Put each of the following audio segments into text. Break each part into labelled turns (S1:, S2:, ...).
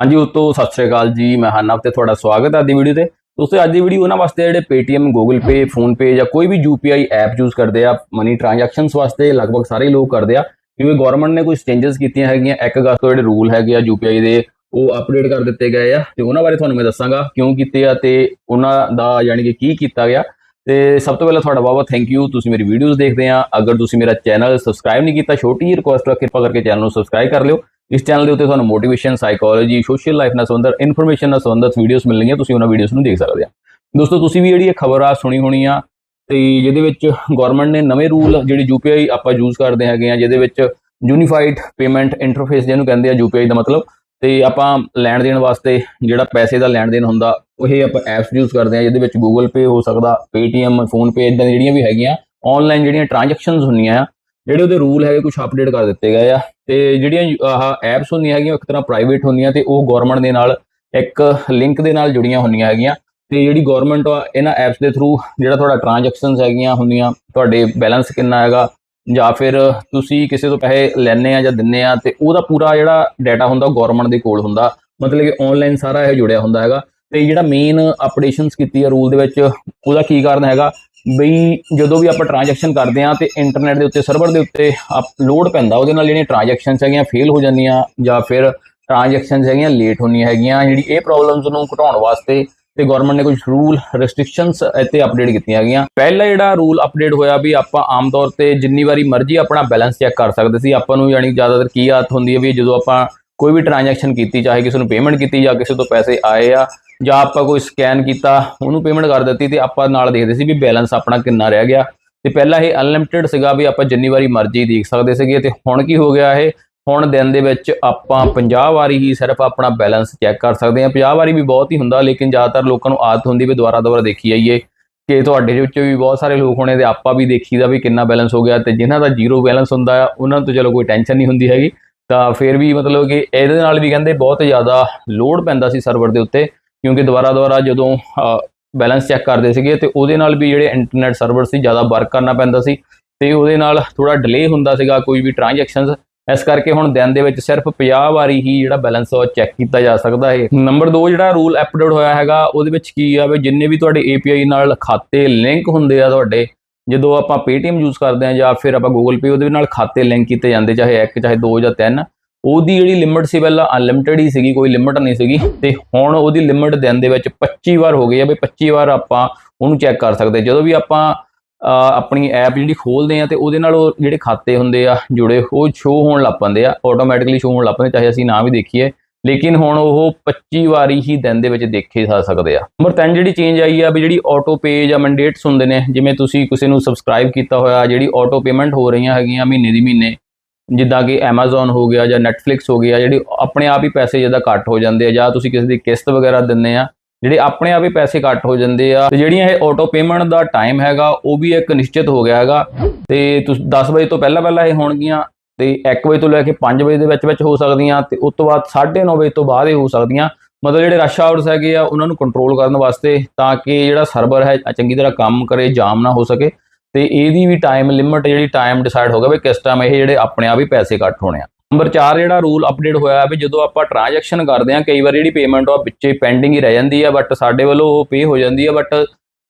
S1: ਹਾਂਜੀ, ਉਸ ਤੋਂ ਸਤਿ ਸ੍ਰੀ ਅਕਾਲ ਜੀ, ਮੈਂ ਹਰਨਵ ਤੇ ਤੁਹਾਡਾ ਸਵਾਗਤ ਹੈ ਅੱਜ ਦੀ ਵੀਡੀਓ ਤੇ। ਦੋਸਤੋ, ਅੱਜ ਦੀ ਵੀਡੀਓ ਉਹਨਾਂ ਵਾਸਤੇ ਜਿਹੜੇ Paytm, Google Pay PhonePe ਜਾਂ ਕੋਈ ਵੀ UPI ਐਪ ਯੂਜ਼ ਕਰਦੇ ਆ ਮਨੀ ਟ੍ਰਾਂਜੈਕਸ਼ਨਸ ਵਾਸਤੇ ਲਗਭਗ ਸਾਰੇ ਲੋਕ ਕਰਦੇ ਆ, ਕਿਉਂਕਿ ਗਵਰਨਮੈਂਟ ਨੇ ਕੁਝ ਚੇਂਜਸ ਕੀਤੀਆਂ ਹੈਗੀਆਂ 1 ਅਗਸਤ ਤੋਂ ਜਿਹੜੇ ਰੂਲ ਹੈਗੇ ਆ UPI ਦੇ, ਉਹ ਅਪਡੇਟ ਕਰ ਦਿੱਤੇ ਗਏ ਆ। ਤੇ ਉਹਨਾਂ ਬਾਰੇ ਤੁਹਾਨੂੰ ਮੈਂ ਦੱਸਾਂਗਾ ਕਿਉਂ ਕੀਤੇ ਆ ਤੇ ਉਹਨਾਂ ਦਾ ਯਾਨੀ ਕਿ ਕੀ ਕੀਤਾ ਗਿਆ। ਤੇ ਸਭ ਤੋਂ ਪਹਿਲਾਂ ਤੁਹਾਡਾ ਬਹੁਤ ਬਹੁਤ ਥੈਂਕ ਯੂ ਤੁਸੀਂ ਮੇਰੀ ਵੀਡੀਓਜ਼ ਦੇਖਦੇ ਆ। ਅਗਰ ਤੁਸੀਂ ਮੇਰਾ ਚੈਨਲ ਸਬਸਕ੍ਰਾਈਬ ਨਹੀਂ ਕੀਤਾ, ਛੋਟੀ ਜਿਹੀ ਰਿਕੁਐਸਟ ਆ, ਕਿਰਪਾ ਕਰਕੇ ਚੈਨਲ ਨੂੰ ਸਬਸਕ੍ਰਾਈਬ ਕਰ ਲਿਓ। ਇਸ ਚੈਨਲ ਦੇ ਉੱਤੇ ਤੁਹਾਨੂੰ ਮੋਟੀਵੇਸ਼ਨ ਸਾਈਕੋਲੋਜੀ ਸੋਸ਼ਲ ਲਾਈਫ ਨਾਲ ਸੰਬੰਧਿਤ ਇਨਫੋਰਮੇਸ਼ਨ ਨਾਲ ਸੰਬੰਧਿਤ ਵੀਡੀਓਜ਼ ਮਿਲਣਗੀਆਂ। ਤੁਸੀਂ ਉਹਨਾਂ ਵੀਡੀਓਜ਼ ਨੂੰ ਦੇਖ ਸਕਦੇ ਆ। ਦੋਸਤੋ, ਤੁਸੀਂ ਵੀ ਜਿਹੜੀ ਇਹ ਖਬਰ ਆ ਸੁਣੀ ਹੋਣੀ ਆ, ਤੇ ਜਿਹਦੇ ਵਿੱਚ ਗਵਰਨਮੈਂਟ ਨੇ ਨਵੇਂ ਰੂਲ ਜਿਹੜੀ UPI ਆਪਾਂ ਯੂਜ਼ ਕਰਦੇ ਹੈਗੇ ਆ, ਜਿਹਦੇ ਵਿੱਚ ਯੂਨੀਫਾਈਡ ਪੇਮੈਂਟ ਇੰਟਰਫੇਸ ਜਿਹਨੂੰ ਕਹਿੰਦੇ ਆ, UPI ਦਾ ਮਤਲਬ। ਤੇ ਆਪਾਂ ਲੈਣ ਦੇਣ ਵਾਸਤੇ ਜਿਹੜਾ ਪੈਸੇ ਦਾ ਲੈਣ ਦੇਣ ਹੁੰਦਾ ਇਹ ਆਪਾਂ ਐਪਸ ਯੂਜ਼ ਕਰਦੇ ਆ ਜਿਹਦੇ ਵਿੱਚ Google Pay ਹੋ ਸਕਦਾ, Paytm PhonePe ਇਦਾਂ ਜਿਹੜੀਆਂ ਵੀ ਹੈਗੀਆਂ ਆਨਲਾਈਨ ਜਿਹੜੀਆਂ ਟ੍ਰਾਂਜੈਕਸ਼ਨਸ ਹੁੰਦੀਆਂ ਆ, ਜਿਹੜੇ ਉਹਦੇ ਰੂਲ ਹੈਗੇ ਕੁਝ ਅਪਡੇਟ ਕਰ ਦਿੱਤੇ ਗਏ ਆ। ਤੇ ਜਿਹੜੀਆਂ ਆਹ ਐਪਸ ਹੁੰਦੀਆਂ ਹੈਗੀਆਂ ਇੱਕ ਤਰ੍ਹਾਂ ਪ੍ਰਾਈਵੇਟ ਹੁੰਦੀਆਂ ਤੇ ਉਹ ਗਵਰਨਮੈਂਟ ਦੇ ਨਾਲ, ਇੱਕ ਲਿੰਕ ਦੇ ਨਾਲ ਜੁੜੀਆਂ ਹੁੰਦੀਆਂ ਹੈਗੀਆਂ। ਤੇ ਜਿਹੜੀ ਗਵਰਨਮੈਂਟ ਆ, ਇਹਨਾਂ ਐਪਸ ਦੇ ਥਰੂ ਜਿਹੜਾ ਤੁਹਾਡਾ ਟ੍ਰਾਂਜੈਕਸ਼ਨਸ ਹੈਗੀਆਂ ਹੁੰਦੀਆਂ, ਤੁਹਾਡੇ ਬੈਲੈਂਸ ਕਿੰਨਾ ਹੈਗਾ, ਜਾਂ ਫਿਰ ਤੁਸੀਂ ਕਿਸੇ ਤੋਂ ਪੈਸੇ ਲੈਣੇ ਆ ਜਾਂ ਦਿੰਨੇ ਆ, ਤੇ ਉਹਦਾ ਪੂਰਾ ਜਿਹੜਾ ਡਾਟਾ ਹੁੰਦਾ, ਉਹ ਗਵਰਨਮੈਂਟ ਦੇ ਕੋਲ ਹੁੰਦਾ। ਮਤਲਬ ਕਿ ਆਨਲਾਈਨ ਸਾਰਾ ਇਹ ਜੁੜਿਆ ਹੁੰਦਾ ਹੈਗਾ। ਤੇ ਜਿਹੜਾ ਮੇਨ ਅਪਡੇਸ਼ਨਸ ਕੀਤੀ ਆ ਰੂਲ ਦੇ ਵਿੱਚ, ਉਹਦਾ ਕੀ ਕਾਰਨ ਹੈਗਾ? ਬਈ ਜਦੋਂ ਵੀ ਆਪਾਂ ਟ੍ਰਾਂਜੈਕਸ਼ਨ ਕਰਦੇ ਆ ਤੇ ਇੰਟਰਨੈਟ ਦੇ ਉੱਤੇ ਸਰਵਰ ਦੇ ਉੱਤੇ ਅਪਲੋਡ ਪੈਂਦਾ, ਉਹਦੇ ਨਾਲ ਜਿਹੜੀਆਂ ਟ੍ਰਾਂਜੈਕਸ਼ਨਸ ਹੈਗੀਆਂ ਫੇਲ ਹੋ ਜਾਂਦੀਆਂ ਜਾਂ ਫਿਰ ਟ੍ਰਾਂਜੈਕਸ਼ਨਸ ਹੈਗੀਆਂ ਲੇਟ ਹੁੰਦੀਆਂ ਹੈਗੀਆਂ, ਜਿਹੜੀ ਇਹ ਪ੍ਰੋਬਲਮਸ ਨੂੰ ਘਟਾਉਣ ਵਾਸਤੇ ਤੇ ਗਵਰਨਮੈਂਟ ਨੇ ਕੁਝ ਰੂਲ ਰੈਸਟ੍ਰਿਕਸ਼ਨਸ ਇੱਥੇ ਅਪਡੇਟ ਕੀਤੀਆਂ ਹੈਗੀਆਂ। ਪਹਿਲਾ ਜਿਹੜਾ ਰੂਲ ਅਪਡੇਟ ਹੋਇਆ ਵੀ ਆਪਾਂ ਆਮ ਤੌਰ ਤੇ ਜਿੰਨੀ ਵਾਰੀ ਮਰਜ਼ੀ ਆਪਣਾ ਬੈਲੈਂਸ ਚੈੱਕ ਕਰ ਸਕਦੇ ਸੀ, ਆਪਾਂ ਨੂੰ ਯਾਨੀ ਜ਼ਿਆਦਾਤਰ ਕੀ ਆਦਤ ਹੁੰਦੀ ਹੈ ਵੀ ਜਦੋਂ ਆਪਾਂ ਕੋਈ ਵੀ ਟ੍ਰਾਂਜੈਕਸ਼ਨ ਕੀਤੀ, ਚਾਹੇ ਕਿਸੇ ਨੂੰ ਪੇਮੈਂਟ ਕੀਤੀ ਜਾਂ ਕਿਸੇ ਤੋਂ ਪੈਸੇ ਆਏ ਆ ਜਾਂ ਆਪਾਂ ਕੋਈ ਸਕੈਨ ਕੀਤਾ, ਉਹਨੂੰ ਪੇਮੈਂਟ ਕਰ ਦਿੱਤੀ ਤੇ ਆਪਾਂ ਨਾਲ ਦੇਖਦੇ ਸੀ ਵੀ ਬੈਲੈਂਸ ਆਪਣਾ ਕਿੰਨਾ ਰਹਿ ਗਿਆ। ਤੇ ਪਹਿਲਾਂ ਇਹ ਅਨਲਿਮਿਟਿਡ ਸੀਗਾ ਵੀ ਆਪਾਂ ਜਿੰਨੀ ਵਾਰੀ ਮਰਜ਼ੀ ਦੇਖ ਸਕਦੇ ਸੀਗੇ ਤੇ ਹੁਣ ਕੀ ਹੋ ਗਿਆ ਇਹ? ਹੁਣ ਦਿਨ ਦੇ ਵਿੱਚ ਆਪਾਂ 50 ਵਾਰੀ ਹੀ ਸਿਰਫ ਆਪਣਾ ਬੈਲੈਂਸ ਚੈੱਕ ਕਰ ਸਕਦੇ ਹਾਂ। 50 ਵਾਰੀ ਵੀ ਬਹੁਤ ਹੀ ਹੁੰਦਾ, ਲੇਕਿਨ ਜ਼ਿਆਦਾਤਰ ਲੋਕਾਂ ਨੂੰ ਆਦਤ ਹੁੰਦੀ ਵੀ ਦੁਬਾਰਾ ਦੁਬਾਰਾ ਦੇਖੀ ਜਾਈਏ ਕਿ ਤੁਹਾਡੇ ਵਿੱਚ ਵੀ ਬਹੁਤ ਸਾਰੇ ਲੋਕ ਹੋਣੇ ਤੇ ਆਪਾਂ ਵੀ ਦੇਖੀਦਾ ਵੀ ਕਿੰਨਾ ਬੈਲੈਂਸ ਹੋ ਗਿਆ ਤੇ ਜਿਨ੍ਹਾਂ ਦਾ ਜ਼ੀਰੋ ਬੈਲੈਂਸ ਹੁੰਦਾ ਆ, ਉਹਨਾਂ ਤੋਂ ਚਲੋ ਕੋਈ ਟੈਨਸ਼ਨ ਨਹੀਂ ਹੁੰਦੀ ਹੈਗੀ। ਤਾਂ ਫਿਰ ਵੀ ਮਤਲਬ ਕਿ ਇਹਦੇ ਨਾਲ ਵੀ ਕਹਿੰਦੇ ਬਹੁਤ ਜ਼ਿਆਦਾ ਲੋਡ ਪੈਂਦਾ ਸੀ ਸਰਵਰ ਦੇ ਉੱਤੇ। ਕਿਉਂਕਿ ਦੁਬਾਰਾ ਦੁਬਾਰਾ ਜਦੋਂ ਬੈਲੈਂਸ ਚੈੱਕ ਕਰਦੇ ਸੀਗੇ ਤੇ ਉਹਦੇ ਨਾਲ ਵੀ ਜਿਹੜੇ ਇੰਟਰਨੈਟ ਸਰਵਰ ਸੀ ਜ਼ਿਆਦਾ ਵਰਕ ਕਰਨਾ ਪੈਂਦਾ ਸੀ ਤੇ ਉਹਦੇ ਨਾਲ ਥੋੜਾ ਡਿਲੇ ਹੁੰਦਾ ਸੀਗਾ ਕੋਈ ਵੀ ਟ੍ਰਾਂਜੈਕਸ਼ਨਸ ਇਸ ਕਰਕੇ ਹੁਣ ਦਿਨ ਦੇ ਵਿੱਚ ਸਿਰਫ 50 ਵਾਰੀ ਹੀ ਜਿਹੜਾ ਬੈਲੈਂਸ ਉਹ ਚੈੱਕ ਕੀਤਾ ਜਾ ਸਕਦਾ ਹੈ। ਨੰਬਰ 2 ਜਿਹੜਾ ਰੂਲ ਅਪਡੇਟ ਹੋਇਆ ਹੈਗਾ, ਉਹਦੇ ਵਿੱਚ ਕੀ ਆ ਵੀ ਜਿੰਨੇ ਵੀ ਤੁਹਾਡੇ API ਨਾਲ ਖਾਤੇ ਲਿੰਕ ਹੁੰਦੇ ਆ ਤੁਹਾਡੇ, ਜਦੋਂ ਆਪਾਂ Paytm ਯੂਜ਼ ਕਰਦੇ ਆ ਜਾਂ ਫਿਰ ਆਪਾਂ Google Pay ਉਹਦੇ ਨਾਲ ਖਾਤੇ ਲਿੰਕ ਕੀਤੇ ਜਾਂਦੇ, ਚਾਹੇ ਇੱਕ, ਚਾਹੇ ਦੋ ਜਾਂ ਤਿੰਨ ਉਹਦੀ ਜਿਹੜੀ ਲਿਮਿਟ ਸੀ ਪਹਿਲਾਂ ਅਨਲਿਮਿਟਿਡ ਹੀ ਸੀਗੀ, ਕੋਈ ਲਿਮਿਟ ਨਹੀਂ ਸੀਗੀ ਤੇ ਹੁਣ ਉਹਦੀ ਲਿਮਿਟ ਦਿਨ ਦੇ ਵਿੱਚ 25 ਵਾਰ ਹੋ ਗਈ ਆ ਵੀ 25 ਵਾਰ ਆਪਾਂ ਉਹਨੂੰ ਚੈੱਕ ਕਰ ਸਕਦੇ। ਜਦੋਂ ਵੀ ਆਪਾਂ ਆਪਣੀ ਐਪ ਜਿਹੜੀ ਖੋਲਦੇ ਆ ਤੇ ਉਹਦੇ ਨਾਲ ਉਹ ਜਿਹੜੇ ਖਾਤੇ ਹੁੰਦੇ ਆ ਜੁੜੇ, ਉਹ ਸ਼ੋ ਹੋਣ ਲੱਗ ਪੈਂਦੇ ਆ ਆਟੋਮੈਟਿਕਲੀ ਸ਼ੋ ਹੋਣ ਲੱਗ ਪੈਂਦੇ ਚਾਹੇ ਅਸੀਂ ਨਾ ਵੀ ਦੇਖੀਏ। ਲੇਕਿਨ ਹੁਣ ਉਹ 25 ਵਾਰੀ ਹੀ ਦਿਨ ਦੇ ਵਿੱਚ ਦੇਖੇ ਜਾ ਸਕਦੇ ਆ। ਨੰਬਰ 3 ਜਿਹੜੀ ਚੇਂਜ ਆਈ ਆ ਵੀ ਜਿਹੜੀ ਆਟੋ ਪੇ ਜਾਂ ਮੈਂਡੇਟਸ ਹੁੰਦੇ ਨੇ, ਜਿਵੇਂ ਤੁਸੀਂ ਕਿਸੇ ਨੂੰ ਸਬਸਕ੍ਰਾਈਬ ਕੀਤਾ ਹੋਇਆ, ਜਿਹੜੀ ਆਟੋ ਪੇਮੈਂਟ ਹੋ ਰਹੀਆਂ ਹੈਗੀਆਂ ਮਹੀਨੇ ਦੀ ਮਹੀਨੇ ਜਿੱਦਾਂ ਕਿ Amazon ਹੋ ਗਿਆ ਜਾਂ Netflix ਹੋ ਗਿਆ ਜਿਹੜੀ ਆਪਣੇ ਆਪ ਹੀ ਪੈਸੇ ਜਿੱਦਾਂ ਕੱਟ ਹੋ ਜਾਂਦੇ ਆ, ਜਾਂ ਤੁਸੀਂ ਕਿਸੇ ਦੀ ਕਿਸ਼ਤ ਵਗੈਰਾ ਦਿੰਦੇ ਆ, ਜਿਹੜੇ ਆਪਣੇ ਆਪ ਹੀ ਪੈਸੇ ਕੱਟ ਹੋ ਜਾਂਦੇ ਆ, ਤੇ ਜਿਹੜੀਆਂ ਇਹ ਆਟੋ ਪੇਮੈਂਟ ਦਾ ਟਾਈਮ ਹੈਗਾ, ਉਹ ਵੀ ਇੱਕ ਨਿਸ਼ਚਿਤ ਹੋ ਗਿਆ ਹੈਗਾ, ਤੇ ਤੁਸੀਂ 10 ਵਜੇ ਤੋਂ ਪਹਿਲਾਂ ਪਹਿਲਾਂ ਇਹ ਹੋਣਗੀਆਂ, ਤੇ 1 ਵਜੇ ਤੋਂ ਲੈ ਕੇ 5 ਵਜੇ ਦੇ ਵਿੱਚ ਵਿੱਚ ਹੋ ਸਕਦੀਆਂ, ਤੇ ਉਸ ਤੋਂ ਬਾਅਦ 9:30 ਵਜੇ ਤੋਂ ਬਾਅਦ ਇਹ ਹੋ ਸਕਦੀਆਂ, ਮਤਲਬ ਜਿਹੜੇ ਰਸ਼ ਆਵਰਸ ਹੈਗੇ ਆ, ਉਹਨਾਂ ਨੂੰ ਕੰਟਰੋਲ ਕਰਨ ਵਾਸਤੇ ਤਾਂ ਕਿ ਜਿਹੜਾ ਸਰਵਰ ਹੈ, ਚੰਗੀ ਤਰ੍ਹਾਂ ਕੰਮ ਕਰੇ, ਜਾਮ ਨਾ ਹੋ ਸਕੇ ਤੇ ਇਹਦੀ ਵੀ ਟਾਈਮ ਲਿਮਿਟ ਜਿਹੜੀ ਟਾਈਮ ਡਿਸਾਈਡ ਹੋ ਗਿਆ ਵੀ ਕਿਸ ਟਾਈਮ ਇਹ ਜਿਹੜੇ ਆਪਣੇ ਆਪ ਹੀ ਪੈਸੇ ਕੱਟ ਹੋਣੇ ਆ। ਨੰਬਰ 4 ਜਿਹੜਾ ਰੂਲ ਅਪਡੇਟ ਹੋਇਆ ਵੀ ਜਦੋਂ ਆਪਾਂ ਟ੍ਰਾਂਜੈਕਸ਼ਨ ਕਰਦੇ ਆ ਕਈ ਵਾਰ ਜਿਹੜੀ ਪੇਮੈਂਟ ਉਹ ਵਿੱਚੇ ਪੈਂਡਿੰਗ ਹੀ ਰਹਿ ਜਾਂਦੀ ਆ ਬਟ ਸਾਡੇ ਵੱਲੋਂ ਉਹ ਪੇ ਹੋ ਜਾਂਦੀ ਆ ਬਟ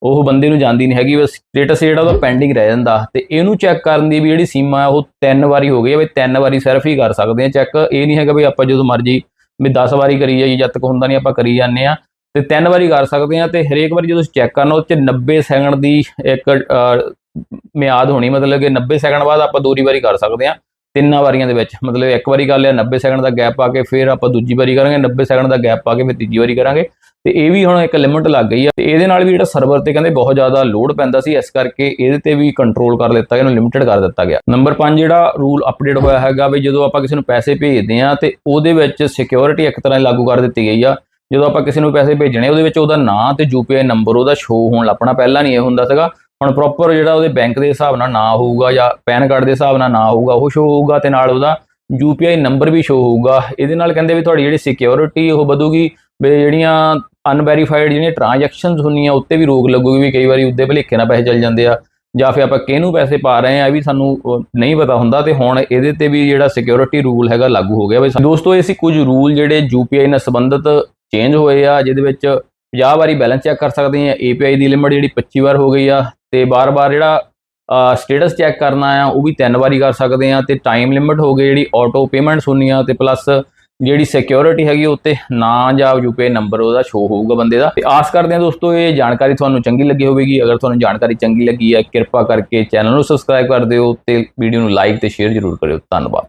S1: ਉਹ ਬੰਦੇ ਨੂੰ ਜਾਂਦੀ ਨਹੀਂ ਹੈਗੀ ਬਸ ਸਟੇਟਸ ਜਿਹੜਾ ਉਹਦਾ ਪੈਂਡਿੰਗ ਰਹਿ ਜਾਂਦਾ। ਤੇ ਇਹਨੂੰ ਚੈੱਕ ਕਰਨ ਦੀ ਵੀ ਜਿਹੜੀ ਸੀਮਾ ਆ, ਉਹ ਤਿੰਨ ਵਾਰੀ ਹੋ ਗਈ ਹੈ ਵੀ ਤਿੰਨ ਵਾਰੀ ਸਿਰਫ ਹੀ ਕਰ ਸਕਦੇ ਆ। ਚੈੱਕ ਇਹ ਨਹੀਂ ਹੈਗਾ ਵੀ ਆਪਾਂ ਜਦੋਂ ਮਰਜ਼ੀ ਵੀ 10 ਵਾਰੀ ਕਰੀ ਜਾਈਏ ਜਦ ਤੱਕ ਹੁੰਦਾ ਨਹੀਂ ਆਪਾਂ ਕਰੀ ਜਾਂਦੇ ਆ। ਤੇ ਤਿੰਨ ਵਾਰੀ ਕਰ ਸਕਦੇ ਆ, ਤੇ ਹਰੇਕ ਵਾਰੀ ਜਦੋਂ ਚੈੱਕ ਕਰਨਾ, ਉਹ ਚ 90 ਸੈਕਿੰਡ ਦੀ ਇੱਕ ਮਿਆਦ ਹੋਣੀ, ਮਤਲਬ ਕਿ 90 ਸੈਕਿੰਡ ਬਾਅਦ ਆਪਾਂ ਦੂਰੀ ਵਾਰੀ ਕਰ ਸਕਦੇ ਆ ਤਿੰਨਾਂ ਵਾਰੀਆਂ ਦੇ ਵਿੱਚ। ਮਤਲਬ ਇੱਕ ਵਾਰੀ ਕਰ ਲਿਆ 90 ਸੈਕਿੰਡ ਦਾ ਗੈਪ ਪਾ ਕੇ ਫਿਰ ਆਪਾਂ ਦੂਜੀ ਵਾਰੀ ਕਰਾਂਗੇ 90 ਸੈਕਿੰਡ ਦਾ ਗੈਪ ਪਾ ਕੇ ਫਿਰ ਤੀਜੀ ਵਾਰੀ ਕਰਾਂਗੇ। ਤੇ ਇਹ ਵੀ ਹੁਣ ਇੱਕ ਲਿਮਿਟ ਲੱਗ ਗਈ ਆ। ਤੇ ਇਹਦੇ ਨਾਲ ਵੀ ਜਿਹੜਾ ਸਰਵਰ ਤੇ ਕਹਿੰਦੇ ਬਹੁਤ ਜ਼ਿਆਦਾ ਲੋਡ ਪੈਂਦਾ ਸੀ, ਇਸ ਕਰਕੇ ਇਹਦੇ ਤੇ ਵੀ ਕੰਟਰੋਲ ਕਰ ਲਿੱਤਾ ਗਿਆ, ਇਹਨੂੰ ਲਿਮਿਟਡ ਕਰ ਦਿੱਤਾ ਗਿਆ। ਨੰਬਰ 5 ਜਿਹੜਾ ਰੂਲ ਅਪਡੇਟ ਹੋਇਆ ਹੈਗਾ ਵੀ ਜਦੋਂ ਆਪਾਂ ਕਿਸੇ ਨੂੰ ਪੈਸੇ ਭੇਜਦੇ ਆ ਤੇ ਉਹਦੇ ਵਿੱਚ ਸਿਕਿਉਰਿਟੀ ਇੱਕ ਤਰ੍ਹਾਂ ਲਾਗੂ ਕਰ ਦਿੱਤੀ ਗਈ ਆ। ਜਦੋਂ ਆਪਾਂ ਕਿਸੇ ਨੂੰ ਪੈਸੇ ਭੇਜਣੇ, ਉਹਦੇ ਵਿੱਚ ਉਹਦਾ ਨਾਂ ਤੇ ਯੂਪੀਆਈ ਨੰਬਰ ਉਹਦਾ ਸ਼ੋ ਹੋਣ ਲੱਪਣਾ, ਪਹਿਲਾਂ ਨਹੀਂ ਇਹ ਹੁੰਦਾ ਸੀਗਾ। ਹੁਣ ਪ੍ਰੋਪਰ ਜਿਹੜਾ ਉਹਦੇ ਬੈਂਕ ਦੇ ਹਿਸਾਬ ਨਾਲ ਨਾ ਹੋਊਗਾ ਜਾਂ ਪੈਨ ਕਾਰਡ ਦੇ ਹਿਸਾਬ ਨਾਲ ਨਾ ਹੋਊਗਾ, ਉਹ ਸ਼ੋ ਹੋਊਗਾ ਤੇ ਨਾਲ ਉਹਦਾ UPI ਨੰਬਰ ਵੀ ਸ਼ੋ ਹੋਊਗਾ। ਇਹਦੇ ਨਾਲ ਕਹਿੰਦੇ ਵੀ ਤੁਹਾਡੀ ਜਿਹੜੀ ਸਿਕਿਉਰਿਟੀ ਉਹ ਵਧੂਗੀ, ਵੀ ਜਿਹੜੀਆਂ ਅਨਵੈਰੀਫਾਈਡ ਜਿਹੜੀਆਂ ਟ੍ਰਾਂਜੈਕਸ਼ਨਸ ਹੁੰਦੀਆਂ, ਉੱਤੇ ਵੀ ਰੋਕ ਲੱਗੂਗੀ ਵੀ ਕਈ ਵਾਰੀ ਉੱਦੇ ਭਲੇਖੇ ਨਾਲ ਪੈਸੇ ਚੱਲ ਜਾਂਦੇ ਆ, ਜਾਂ ਫਿਰ ਆਪਾਂ ਕਿਹਨੂੰ ਪੈਸੇ ਪਾ ਰਹੇ ਆ ਇਹ ਵੀ ਸਾਨੂੰ ਨਹੀਂ ਪਤਾ ਹੁੰਦਾ ਤੇ ਹੁਣ ਇਹਦੇ ਤੇ ਵੀ ਜਿਹੜਾ ਸਿਕਿਉਰਿਟੀ ਰੂਲ ਹੈਗਾ ਲਾਗੂ ਹੋ ਗਿਆ। ਬਈ ਦੋਸਤੋ, ਇਹ ਸੀ ਕੁਝ ਰੂਲ ਜਿਹੜੇ ਯੂਪੀਆਈ ਨਾਲ ਸੰਬੰਧਿਤ ਚੇਂਜ ਹੋਏ ਆ, ਜਿਹਦੇ ਵਿੱਚ 50 ਵਾਰੀ ਬੈਲੈਂਸ ਚੈੱਕ ਕਰ ਸਕਦੇ ਆ API ਦੀ ਲਿਮਟ ਜਿਹੜੀ 25 ਵਾਰ ਹੋ ਗਈ ਆ ਤੇ ਬਾਰ-ਬਾਰ ਜਿਹੜਾ ਸਟੇਟਸ ਚੈੱਕ ਕਰਨਾ ਆ ਉਹ ਵੀ ਤਿੰਨ ਵਾਰੀ ਕਰ ਸਕਦੇ ਆ ਤੇ ਟਾਈਮ ਲਿਮਟ ਹੋ ਗਈ ਜਿਹੜੀ ਆਟੋ ਪੇਮੈਂਟਸ ਹੁੰਦੀਆਂ ਤੇ ਪਲੱਸ ਜਿਹੜੀ ਸਿਕਿਉਰਿਟੀ ਹੈਗੀ ਉੱਤੇ ਨਾ ਜਾਂ ਯੂਪੀਆਈ ਨੰਬਰ ਉਹਦਾ ਸ਼ੋ ਹੋਊਗਾ ਬੰਦੇ ਦਾ। ਤੇ ਆਸ ਕਰਦੇ ਆ ਦੋਸਤੋ, ਇਹ ਜਾਣਕਾਰੀ ਤੁਹਾਨੂੰ ਚੰਗੀ ਲੱਗੀ ਹੋਵੇਗੀ। ਅਗਰ ਤੁਹਾਨੂੰ ਜਾਣਕਾਰੀ ਚੰਗੀ ਲੱਗੀ ਹੈ ਕਿਰਪਾ ਕਰਕੇ ਚੈਨਲ ਨੂੰ ਸਬਸਕ੍ਰਾਈਬ ਕਰ ਦਿਓ ਤੇ ਵੀਡੀਓ ਨੂੰ ਲਾਈਕ ਤੇ ਸ਼ੇਅਰ ਜ਼ਰੂਰ ਕਰਿਓ। ਧੰਨਵਾਦ।